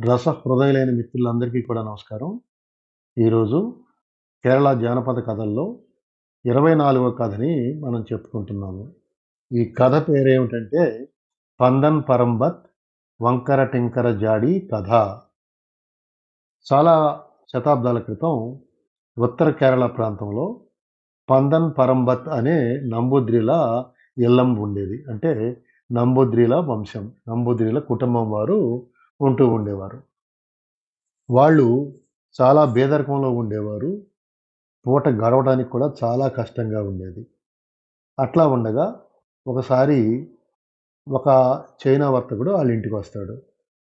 రస హృదయులైన మిత్రులందరికీ కూడా నమస్కారం. ఈరోజు కేరళ జానపద కథల్లో ఇరవై నాలుగవ కథని మనం చెప్పుకుంటున్నాము. ఈ కథ పేరేమిటంటే పందన్ పరంబత్ వంకర టింకర జాడి కథ. చాలా శతాబ్దాల క్రితం ఉత్తర కేరళ ప్రాంతంలో పందన్ పరంబత్ అనే నంబుద్రిల ఇల్లం ఉండేది. అంటే నంబుద్రిల వంశం నంబుద్రిల కుటుంబం వారు ఉంటూ ఉండేవారు. వాళ్ళు చాలా బేదరికంలో ఉండేవారు. పూట గడవడానికి కూడా చాలా కష్టంగా ఉండేది. అట్లా ఉండగా ఒకసారి ఒక చైనా వర్తకుడు వాళ్ళ ఇంటికి వస్తాడు.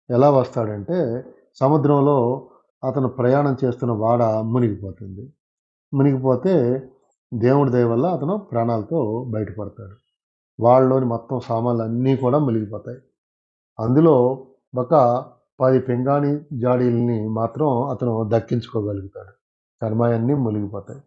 ఎలా వస్తాడంటే సముద్రంలో అతను ప్రయాణం చేస్తున్న వాడ మునిగిపోతుంది. మునిగిపోతే దేవుడి దయ వల్ల అతను ప్రాణాలతో బయటపడతాడు. వాళ్ళలోని మొత్తం సామాన్లు అన్నీ కూడా మునిగిపోతాయి. అందులో ఒక పది పింగాణి జాడీల్ని మాత్రం అతను దక్కించుకోగలుగుతాడు. కర్మాయన్నీ మునిగిపోతాయి.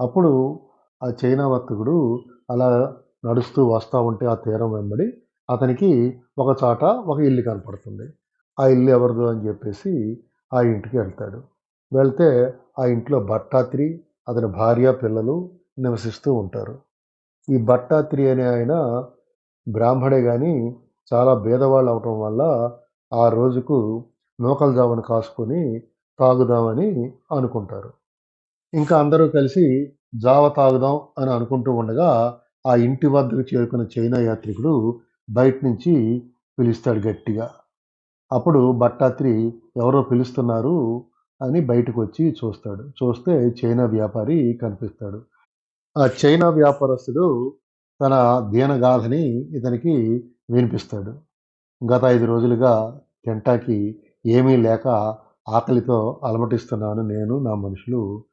అప్పుడు ఆ చైనా వర్తకుడు అలా నడుస్తూ వస్తూ ఉంటే ఆ తీరం వెంబడి అతనికి ఒక చోట ఒక ఇల్లు కనపడుతుంది. ఆ ఇల్లు ఎవరిదో అని చెప్పేసి ఆ ఇంటికి వెళ్తాడు. వెళ్తే ఆ ఇంట్లో భట్టాత్రి అతని భార్య పిల్లలు నివసిస్తూ ఉంటారు. ఈ భట్టాత్రి అనే ఆయన బ్రాహ్మడే కానీ చాలా భేదవాళ్ళు అవటం వల్ల ఆ రోజుకు నూకల జావను కాసుకొని తాగుదామని అనుకుంటారు. ఇంకా అందరూ కలిసి జావ తాగుదాం అని అనుకుంటూ ఉండగా ఆ ఇంటి వద్దకు చేరుకున్న చైనా యాత్రికుడు బయట నుంచి పిలుస్తాడు గట్టిగా. అప్పుడు భట్టాత్రి ఎవరో పిలుస్తున్నారు? అని బయటకు వచ్చి చూస్తాడు. చూస్తే చైనా వ్యాపారి కనిపిస్తాడు. ఆ చైనా వ్యాపారస్తుడు తన దీనగాథని ఇతనికి వినిపిస్తాడు. గత ఐదు రోజులుగా తింటాకి ఏమీ లేక ఆకలితో అలమటిస్తున్నాను. నేను నా మనుషులు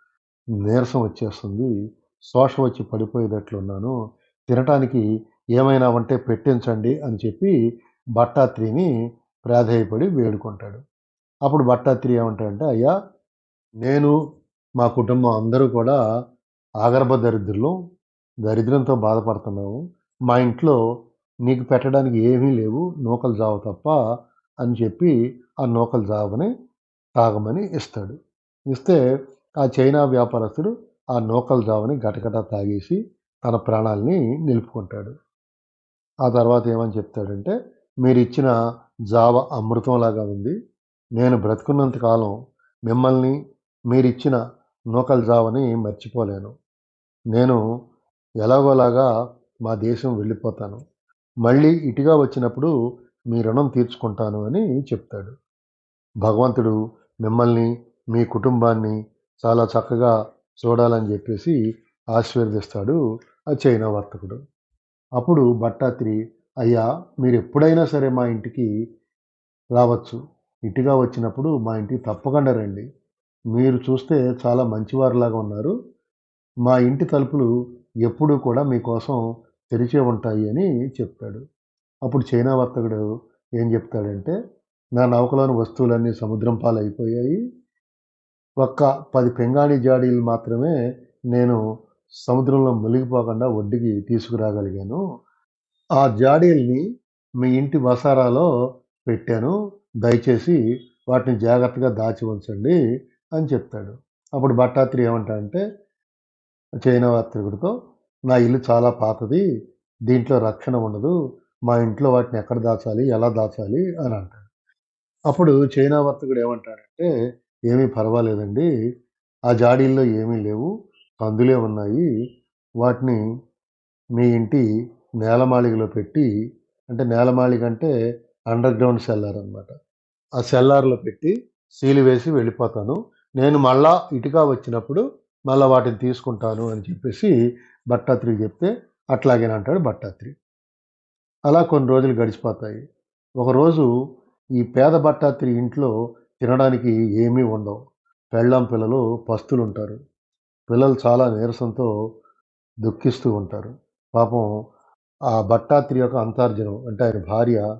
నీరసం వచ్చేస్తుంది. శోష వచ్చి పడిపోయేటట్లున్నాను. తినటానికి ఏమైనా ఉంటే పెట్టించండి అని చెప్పి భట్టాత్రిని ప్రాధేయపడి వేడుకుంటాడు. అప్పుడు భట్టాత్రి ఏమంటాడంటే అయ్యా నేను మా కుటుంబం అందరూ కూడా ఆగర్భ దరిద్రులు దరిద్రంతో బాధపడుతున్నాము. మా ఇంట్లో నీకు పెట్టడానికి ఏమీ లేవు నూకలు జావ తప్ప అని చెప్పి ఆ నూకలు జావని తాగమని ఇస్తాడు. ఇస్తే ఆ చైనా వ్యాపారస్తుడు ఆ నూకలు జావని గటగట తాగేసి తన ప్రాణాలని నిలుపుకుంటాడు. ఆ తర్వాత ఏమని చెప్తాడంటే మీరు ఇచ్చిన జావ అమృతంలాగా ఉంది. నేను బ్రతుకున్నంత కాలం మిమ్మల్ని మీరిచ్చిన నూకల్ జావని మర్చిపోలేను. నేను ఎలాగోలాగా మా దేశం వెళ్ళిపోతాను. మళ్ళీ ఇటుగా వచ్చినప్పుడు మీ రుణం తీర్చుకుంటాను అని చెప్తాడు. భగవంతుడు మిమ్మల్ని మీ కుటుంబాన్ని చాలా చక్కగా చూడాలని చెప్పేసి ఆశీర్వదిస్తాడు ఆ చైనా వర్తకుడు. అప్పుడు భట్టాత్రి అయ్యా మీరు ఎప్పుడైనా సరే మా ఇంటికి రావచ్చు. ఇటుగా వచ్చినప్పుడు మా ఇంటికి తప్పకుండా రండి. మీరు చూస్తే చాలా మంచివారిలాగా ఉన్నారు. మా ఇంటి తలుపులు ఎప్పుడూ కూడా మీకోసం తెరిచే ఉంటాయి అని చెప్పాడు. అప్పుడు చైనా వర్తకుడు ఏం చెప్తాడంటే నా నౌకలోని వస్తువులన్నీ సముద్రం పాలైపోయాయి. ఒక్క పది పెంగాణి జాడీలు మాత్రమే నేను సముద్రంలో మునిగిపోకుండా ఒడ్డుకి తీసుకురాగలిగాను. ఆ జాడీల్ని మీ ఇంటి వసారాలో పెట్టాను. దయచేసి వాటిని జాగ్రత్తగా దాచి ఉంచండి అని చెప్తాడు. అప్పుడు భట్టాత్రి ఏమంటాడంటే చైనా వర్తకుడితో నా ఇల్లు చాలా పాతది దీంట్లో రక్షణ ఉండదు మా ఇంట్లో వాటిని ఎక్కడ దాచాలి ఎలా దాచాలి అని అంటాడు. అప్పుడు చైనా వర్తకుడు ఏమంటాడంటే ఏమీ పర్వాలేదండి ఆ జాడీల్లో ఏమీ లేవు కందులే ఉన్నాయి వాటిని మీ ఇంటి నేలమాళిగలో పెట్టి అంటే నేలమాళిగ అంటే అండర్ గ్రౌండ్ సెల్లార్ అనమాట ఆ సెల్లార్లో పెట్టి సీలు వేసి వెళ్ళిపోతాను. నేను మళ్ళా ఇటుక వచ్చినప్పుడు మళ్ళీ వాటిని తీసుకుంటాను అని చెప్పేసి భట్టాత్రికి చెప్తే అట్లాగేనంటాడు భట్టాత్రి. అలా కొన్ని రోజులు గడిచిపోతాయి. ఒకరోజు ఈ పేద భట్టాత్రి ఇంట్లో తినడానికి ఏమీ ఉండవు. పెళ్ళాం పిల్లలు పస్తులు ఉంటారు పిల్లలు చాలా నీరసంతో దుఃఖిస్తూ ఉంటారు. పాపం ఆ భట్టాత్రి యొక్క అంతర్జనం అంటే ఆయన భార్య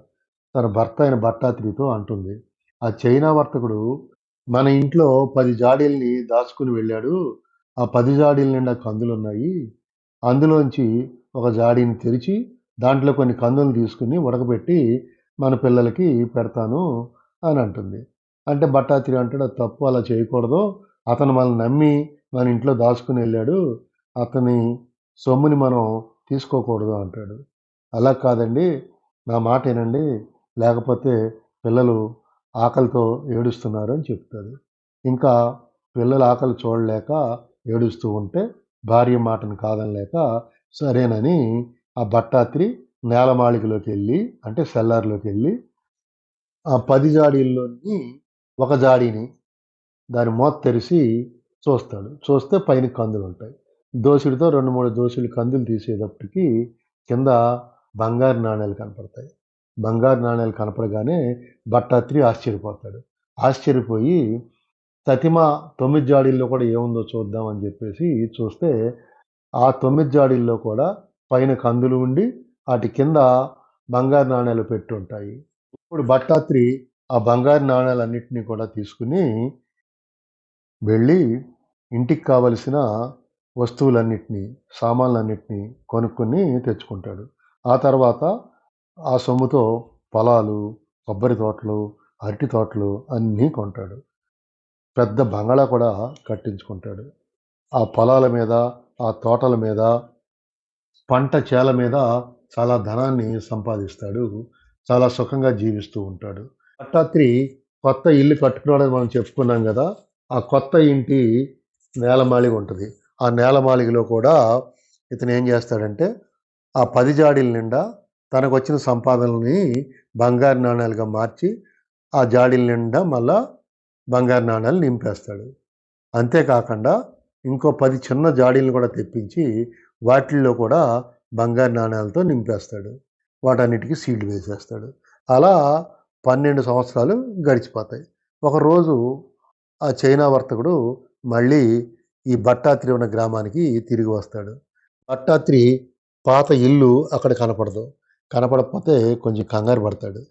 తన భర్త అయిన భట్టాత్రితో అంటుంది. ఆ చైనా వర్తకుడు మన ఇంట్లో పది జాడీల్ని దాచుకుని వెళ్ళాడు. ఆ పది జాడీల నిండా కందులు ఉన్నాయి అందులోంచి ఒక జాడీని తెరిచి దాంట్లో కొన్ని కందులు తీసుకుని ఉడకబెట్టి మన పిల్లలకి పెడతాను అని అంటుంది. అంటే భట్టాత్రి అంటాడు అది తప్పు అలా చేయకూడదు. అతను మనల్ని నమ్మి మన ఇంట్లో దాచుకుని వెళ్ళాడు. అతని సొమ్ముని మనం తీసుకోకూడదు అంటాడు. అలా కాదండి. నా మాట ఏనండి లేకపోతే పిల్లలు ఆకలితో ఏడుస్తున్నారు అని చెప్తాడు. ఇంకా పిల్లల ఆకలి చూడలేక ఏడుస్తూ ఉంటే భార్య మాటను కాదనలేక సరేనని ఆ భట్టాత్రి నేలమాళికలోకి వెళ్ళి అంటే సెల్లార్లోకి వెళ్ళి ఆ పది జాడీల్లోని ఒక జాడీని దాని మూత తెరిచి చూస్తాడు. చూస్తే పైన కందులు ఉంటాయి. దోసుడితో రెండు మూడు దోసులు కందులు తీసేటప్పటికి కింద బంగారు నాణేలు కనపడతాయి. బంగారు నాణేలు కనపడగానే భట్టాత్రి ఆశ్చర్యపోతాడు. ఆశ్చర్యపోయి తతిమ తొమ్మిది జాడీల్లో కూడా ఏముందో చూద్దాం అని చెప్పేసి చూస్తే ఆ తొమ్మిది జాడీల్లో కూడా పైన కందులు ఉండి వాటి కింద బంగారు నాణేలు పెట్టి ఉంటాయి. ఇప్పుడు భట్టాత్రి ఆ బంగారు నాణ్యాలన్నింటినీ కూడా తీసుకుని వెళ్ళి ఇంటికి కావలసిన వస్తువులన్నిటినీ సామాన్లన్నిటినీ కొనుక్కొని తెచ్చుకుంటాడు. ఆ తర్వాత ఆ సొమ్ముతో పొలాలు కొబ్బరి తోటలు అరటి తోటలు అన్నీ కొంటాడు. పెద్ద బంగళా కూడా కట్టించుకుంటాడు. ఆ పొలాల మీద ఆ తోటల మీద పంట చేల మీద చాలా ధనాన్ని సంపాదిస్తాడు. చాలా సుఖంగా జీవిస్తూ ఉంటాడు. భట్టాత్రి కొత్త ఇల్లు కట్టుకున్నాడని మనం చెప్పుకున్నాం కదా ఆ కొత్త ఇంటి నేలమాళిగ ఉంటుంది. ఆ నేలమాళిగలో కూడా ఇతను ఏం చేస్తాడంటే ఆ పది జాడీల నిండా తనకు వచ్చిన సంపాదనని బంగారు నాణ్యాలుగా మార్చి ఆ జాడీల నిండా మళ్ళా బంగారు నాణ్యాలు నింపేస్తాడు. అంతేకాకుండా ఇంకో పది చిన్న జాడీలను కూడా తెప్పించి వాటిల్లో కూడా బంగారు నాణ్యాలతో నింపేస్తాడు. వాటన్నిటికీ సీల్డ్ వేసేస్తాడు. అలా పన్నెండు సంవత్సరాలు గడిచిపోతాయి. ఒకరోజు ఆ చైనా వర్తకుడు మళ్ళీ ఈ భట్టాత్రి ఉన్న గ్రామానికి తిరిగి వస్తాడు. భట్టాత్రి పాత ఇల్లు అక్కడ కనపడదు. కనపడకపోతే కొంచెం కంగారు పడతాడు.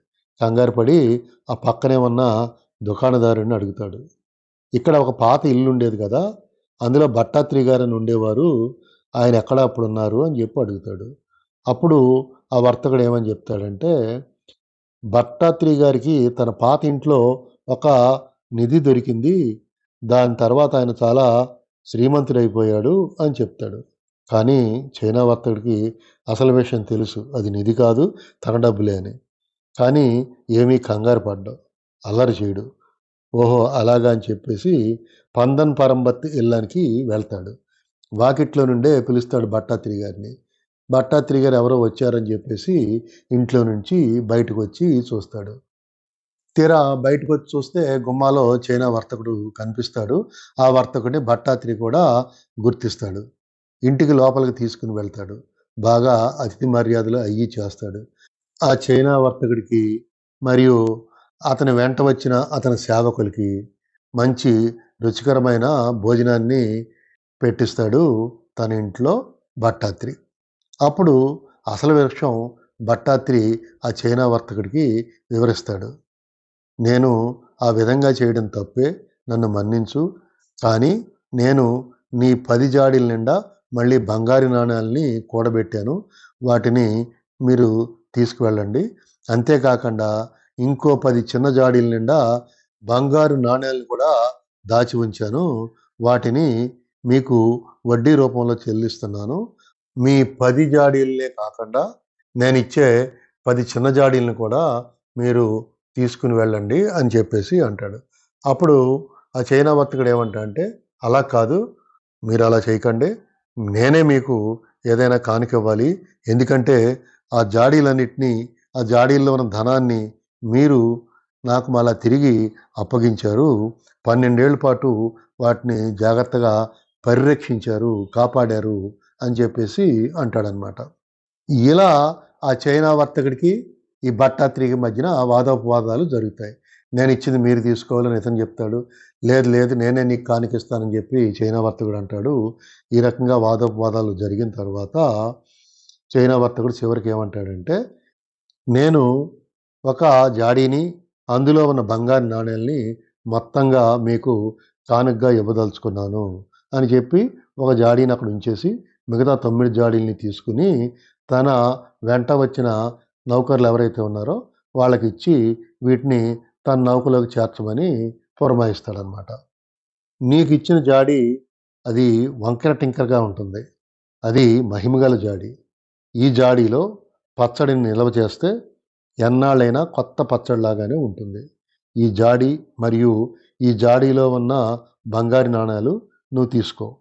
కంగారు పడి ఆ పక్కనే ఉన్న దుకాణదారుని అడుగుతాడు. ఇక్కడ ఒక పాత ఇల్లు ఉండేది కదా అందులో భట్టాత్రి గారని ఉండేవారు ఆయన ఎక్కడ అప్పుడు ఉన్నారు అని చెప్పి అడుగుతాడు. అప్పుడు ఆ వర్తకుడు ఏమని చెప్తాడంటే భట్టాత్రి గారికి తన పాత ఇంట్లో ఒక నిధి దొరికింది దాని తర్వాత ఆయన చాలా శ్రీమంతుడైపోయాడు అని చెప్తాడు. కానీ చైనా వర్తకుడికి అసలు విషయం తెలుసు అది నిధి కాదు తన డబ్బులే అని. కానీ ఏమీ కంగారు పడ్డావు అల్లరి చేయడు. ఓహో అలాగా అని చెప్పేసి పందన్ పరంబత్ ఇల్లానికి వెళ్తాడు. వాకిట్లో నుండే పిలుస్తాడు భట్టాత్రి గారిని. భట్టాత్రి గారు ఎవరో వచ్చారని చెప్పేసి ఇంట్లో నుంచి బయటకు వచ్చి చూస్తాడు. తీరా బయటకు వచ్చి చూస్తే గుమ్మాలో చైనా వర్తకుడు కనిపిస్తాడు. ఆ వర్తకుడిని భట్టాత్రి కూడా గుర్తిస్తాడు. ఇంటికి లోపలికి తీసుకుని వెళ్తాడు. బాగా అతిథి మర్యాదలు అయ్యి చేస్తాడు. ఆ చైనా వర్తకుడికి మరియు అతని వెంట వచ్చిన అతని సేవకులకి మంచి రుచికరమైన భోజనాన్ని పెట్టిస్తాడు తన ఇంట్లో భట్టాత్రి. అప్పుడు అసలు వృక్షం భట్టాత్రి ఆ చైనా వర్తకుడికి వివరిస్తాడు. నేను ఆ విధంగా చేయడం తప్పే నన్ను మన్నించు కానీ నేను నీ పది జాడీల నిండా మళ్ళీ బంగారు నాణ్యాలని కూడబెట్టాను. వాటిని మీరు తీసుకువెళ్ళండి. అంతేకాకుండా ఇంకో పది చిన్న జాడీల నిండా బంగారు నాణ్యాలను కూడా దాచి ఉంచాను. వాటిని మీకు వడ్డీ రూపంలో చెల్లిస్తున్నాను. మీ పది జాడీలనే కాకుండా నేను ఇచ్చే పది చిన్న జాడీలను కూడా మీరు తీసుకుని వెళ్ళండి అని చెప్పేసి అంటాడు. అప్పుడు ఆ చైనా వర్తకుడు ఏమంటా అంటే అలా కాదు మీరు అలా చేయకండి. నేనే మీకు ఏదైనా కానుక ఇవ్వాలి. ఎందుకంటే ఆ జాడీలన్నింటినీ ఆ జాడీల్లో ఉన్న ధనాన్ని మీరు నాకు మళ్ళా తిరిగి అప్పగించారు. పన్నెండేళ్ళ పాటు వాటిని జాగ్రత్తగా పరిరక్షించారు కాపాడారు అని చెప్పేసి అంటాడనమాట ఇలా ఆ చైనా వర్తకుడికి ఈ భట్టాత్రికి మధ్యన వాదోపవాదాలు జరుగుతాయి. నేను ఇచ్చింది మీరు తీసుకోవాలని ఇతను చెప్తాడు. లేదు లేదు నేనే నీకు కానికిస్తానని చెప్పి చైనా వర్తకుడు అంటాడు. ఈ రకంగా వాదోపవాదాలు జరిగిన తర్వాత చైనా వర్తకుడు చివరికి ఏమంటాడంటే నేను ఒక జాడీని అందులో ఉన్న బంగారు నాణ్యాల్ని మొత్తంగా మీకు కానుకగా ఇవ్వదలుచుకున్నాను అని చెప్పి ఒక జాడీని అక్కడ ఉంచేసి మిగతా తొమ్మిది జాడీల్ని తీసుకుని తన వెంట వచ్చిన నౌకర్లు ఎవరైతే ఉన్నారో వాళ్ళకి ఇచ్చి వీటిని తన నౌకలోకి చేర్చమని పురమాయిస్తాడనమాట నీకు ఇచ్చిన జాడి అది వంకర టింకరగా ఉంటుంది. అది మహిమగల జాడి. ఈ జాడీలో పచ్చడిని నిల్వ చేస్తే ఎన్నాళ్ళైనా కొత్త పచ్చడిలాగానే ఉంటుంది. ఈ జాడి మరియు ఈ జాడీలో ఉన్న బంగారు నాణాలు నువ్వు తీసుకో.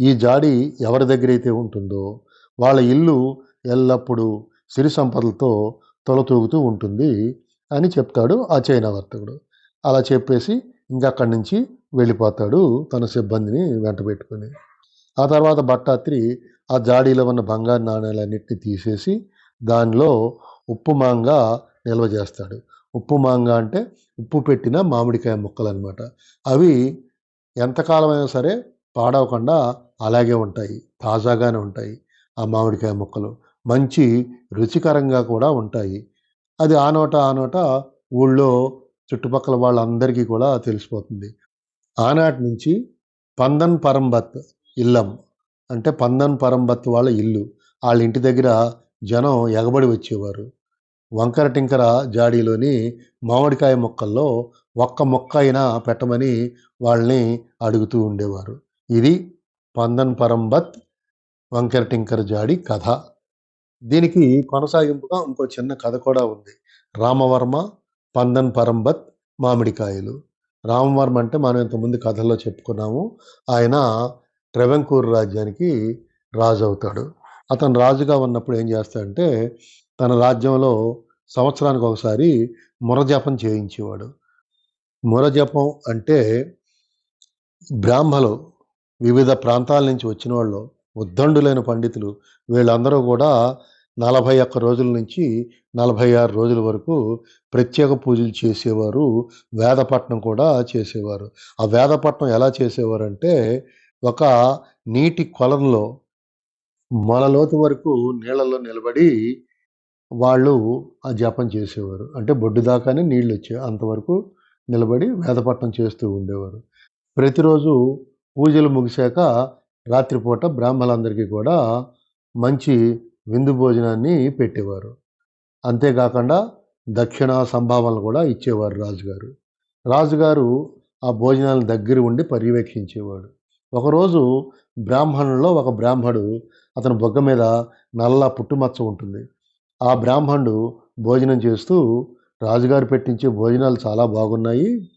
ఈ జాడి ఎవరి దగ్గర అయితే ఉంటుందో వాళ్ళ ఇల్లు ఎల్లప్పుడూ సిరి సంపదలతో తొలతూగుతూ ఉంటుంది అని చెప్తాడు ఆ చైనా వర్తకుడు అలా చెప్పేసి ఇంకా అక్కడి నుంచి వెళ్ళిపోతాడు తన సిబ్బందిని వెంట పెట్టుకుని. ఆ తర్వాత భట్టాత్రి ఆ జాడీలో ఉన్న బంగారు నాణ్యాలన్నిటిని తీసేసి దానిలో ఉప్పు మాంగా నిల్వ చేస్తాడు. ఉప్పు మాంగా అంటే ఉప్పు పెట్టిన మామిడికాయ ముక్కలు అనమాట అవి ఎంతకాలమైనా సరే పాడవకుండా అలాగే ఉంటాయి. తాజాగానే ఉంటాయి ఆ మామిడికాయ ముక్కలు. మంచి రుచికరంగా కూడా ఉంటాయి. అది ఆ నోట ఆ నోట ఊళ్ళో చుట్టుపక్కల వాళ్ళందరికీ కూడా తెలిసిపోతుంది. ఆనాటి నుంచి పందన్ పరంబత్ ఇల్లం అంటే పందన్ పరంబత్ వాళ్ళ ఇల్లు. వాళ్ళ ఇంటి దగ్గర జనం ఎగబడి వచ్చేవారు. వంకర టింకర జాడీలోని మామిడికాయ మొక్కల్లో ఒక్క మొక్క అయినా పెట్టమని వాళ్ళని అడుగుతూ ఉండేవారు. ఇది పందన్ పరంబత్ వంకర టింకర జాడి కథ. దీనికి కొనసాగింపుగా ఇంకో చిన్న కథ కూడా ఉంది. రామవర్మ పందన్ పరంబత్ మామిడికాయలు. రామవర్మ అంటే మనం ఇంతకుముందు కథల్లో చెప్పుకున్నాము. ఆయన ట్రెవెంకూరు రాజ్యానికి రాజు అవుతాడు. అతను రాజుగా ఉన్నప్పుడు ఏం చేస్తాడంటే తన రాజ్యంలో సంవత్సరానికి ఒకసారి మురజపం చేయించేవాడు. మురజపం అంటే బ్రాహ్మలు వివిధ ప్రాంతాల నుంచి వచ్చిన వాళ్ళు ఉద్దండులైన పండితులు. వీళ్ళందరూ కూడా నలభై ఒక్క రోజుల నుంచి నలభై ఆరు రోజుల వరకు ప్రత్యేక పూజలు చేసేవారు వేదపట్నం కూడా చేసేవారు. ఆ వేదపట్నం ఎలా చేసేవారు అంటే ఒక నీటి కొలంలో మొలలోతు వరకు నీళ్ళలో నిలబడి వాళ్ళు ఆ జపం చేసేవారు. అంటే బొడ్డు దాకానే నీళ్ళు వచ్చాయి అంతవరకు నిలబడి వేదపట్నం చేస్తూ ఉండేవారు. ప్రతిరోజు పూజలు ముగిశాక రాత్రిపూట బ్రాహ్మణులందరికీ కూడా మంచి విందు భోజనాన్ని పెట్టేవారు. అంతేకాకుండా దక్షిణ సంభావనలు కూడా ఇచ్చేవారు రాజుగారు. రాజుగారు ఆ భోజనాలను దగ్గర ఉండి పర్యవేక్షించేవాడు. ఒకరోజు బ్రాహ్మణుల్లో ఒక బ్రాహ్మడు అతని బొగ్గ మీద నల్ల పుట్టుమచ్చ ఉంటుంది. ఆ బ్రాహ్మణుడు భోజనం చేస్తూ రాజుగారు పెట్టించే భోజనాలు చాలా బాగున్నాయి.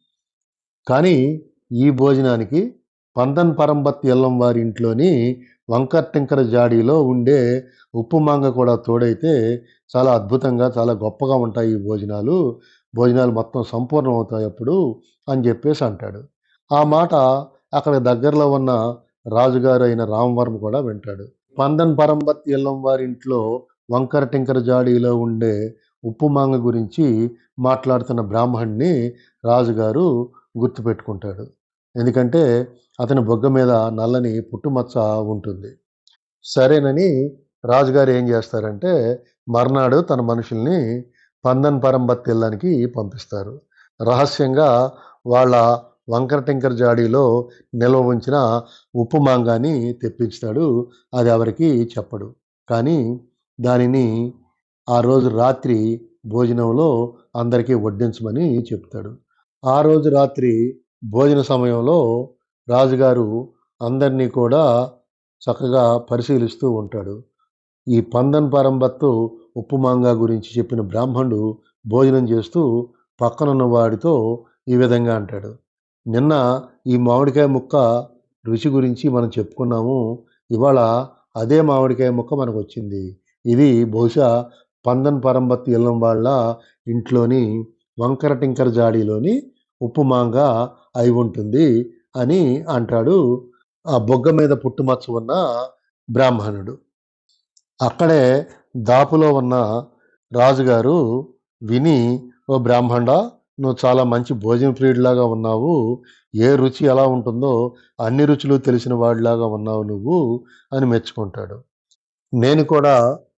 కానీ ఈ భోజనానికి పందన్ పరంబత్ ఎల్లం వారి ఇంట్లోని వంకర్టింకర జాడీలో ఉండే ఉప్పు మాంగ కూడా తోడైతే చాలా అద్భుతంగా చాలా గొప్పగా ఉంటాయి ఈ భోజనాలు. భోజనాలు మొత్తం సంపూర్ణం అవుతాయి అప్పుడు అని చెప్పేసి అంటాడు. ఆ మాట అక్కడ దగ్గరలో ఉన్న రాజుగారు అయిన రామవర్మ కూడా వింటాడు. పందన్ పరంబత్ ఎల్లం వారి ఇంట్లో వంకర టింకర జాడీలో ఉండే ఉప్పు మాంగ గురించి మాట్లాడుతున్న బ్రాహ్మణ్ణి రాజుగారు గుర్తుపెట్టుకుంటాడు. ఎందుకంటే అతని బొగ్గ మీద నల్లని పుట్టుమచ్చ ఉంటుంది. సరేనని రాజుగారు ఏం చేస్తారంటే మర్నాడు తన మనుషుల్ని పందన్ పరంబత్ ఇళ్ళనికి పంపిస్తారు. రహస్యంగా వాళ్ళ వంకర టింకర్ జాడీలో నిల్వ ఉంచిన ఉప్పు మాంగాని తెప్పించుతాడు. అది ఎవరికి చెప్పడు. కానీ దానిని ఆ రోజు రాత్రి భోజనంలో అందరికీ వడ్డించమని చెప్తాడు. ఆ రోజు రాత్రి భోజన సమయంలో రాజుగారు అందరినీ కూడా చక్కగా పరిశీలిస్తూ ఉంటాడు. ఈ పందన్ పరంబత్తు ఉప్పు మాంగా గురించి చెప్పిన బ్రాహ్మణుడు భోజనం చేస్తూ పక్కనున్న వాడితో ఈ విధంగా అంటాడు. నిన్న ఈ మామిడికాయ ముక్క రుచి గురించి మనం చెప్పుకున్నాము. ఇవాళ అదే మామిడికాయ ముక్క మనకు వచ్చింది. ఇది బహుశా పందన్ పరంబత్ ఇల్లం వాళ్ళ ఇంట్లోని వంకర టింకర జాడీలోని ఉప్పుమాంగా అయి ఉంటుంది అని అంటాడు ఆ బొగ్గ మీద పుట్టుమచ్చ ఉన్న బ్రాహ్మణుడు. అక్కడే దాపులో ఉన్న రాజుగారు విని ఓ బ్రాహ్మణ నువ్వు చాలా మంచి భోజన ప్రియుడిలాగా ఉన్నావు. ఏ రుచి ఎలా ఉంటుందో అన్ని రుచులు తెలిసిన వాడిలాగా ఉన్నావు నువ్వు అని మెచ్చుకుంటాడు. నేను కూడా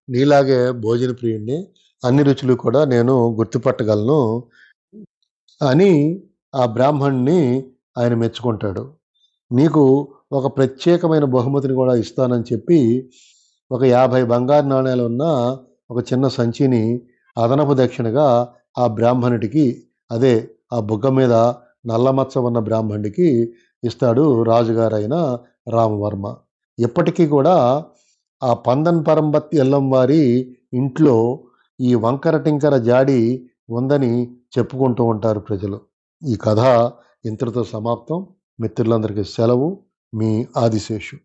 నీలాగే భోజన ప్రియుడిని అన్ని రుచులు కూడా నేను గుర్తుపట్టగలను అని ఆ బ్రాహ్మణ్ణి ఆయన మెచ్చుకుంటాడు. నీకు ఒక ప్రత్యేకమైన బహుమతిని కూడా ఇస్తానని చెప్పి ఒక యాభై బంగారు నాణేలు ఉన్న ఒక చిన్న సంచిని అదనపు దక్షిణగా ఆ బ్రాహ్మణుడికి అదే ఆ బుగ్గ మీద నల్లమచ్చ ఉన్న బ్రాహ్మణుడికి ఇస్తాడు రాజుగారైన రామవర్మ. ఇప్పటికీ కూడా ఆ పందన్ పరంబత్ ఎల్లం వారి ఇంట్లో ఈ వంకర టింకర జాడి ఉందని చెప్పుకుంటూ ఉంటారు ప్రజలు. ఈ కథ ఇంతటితో సమాప్తం. మిత్రులందరికీ సెలవు. మీ ఆదిశేషు.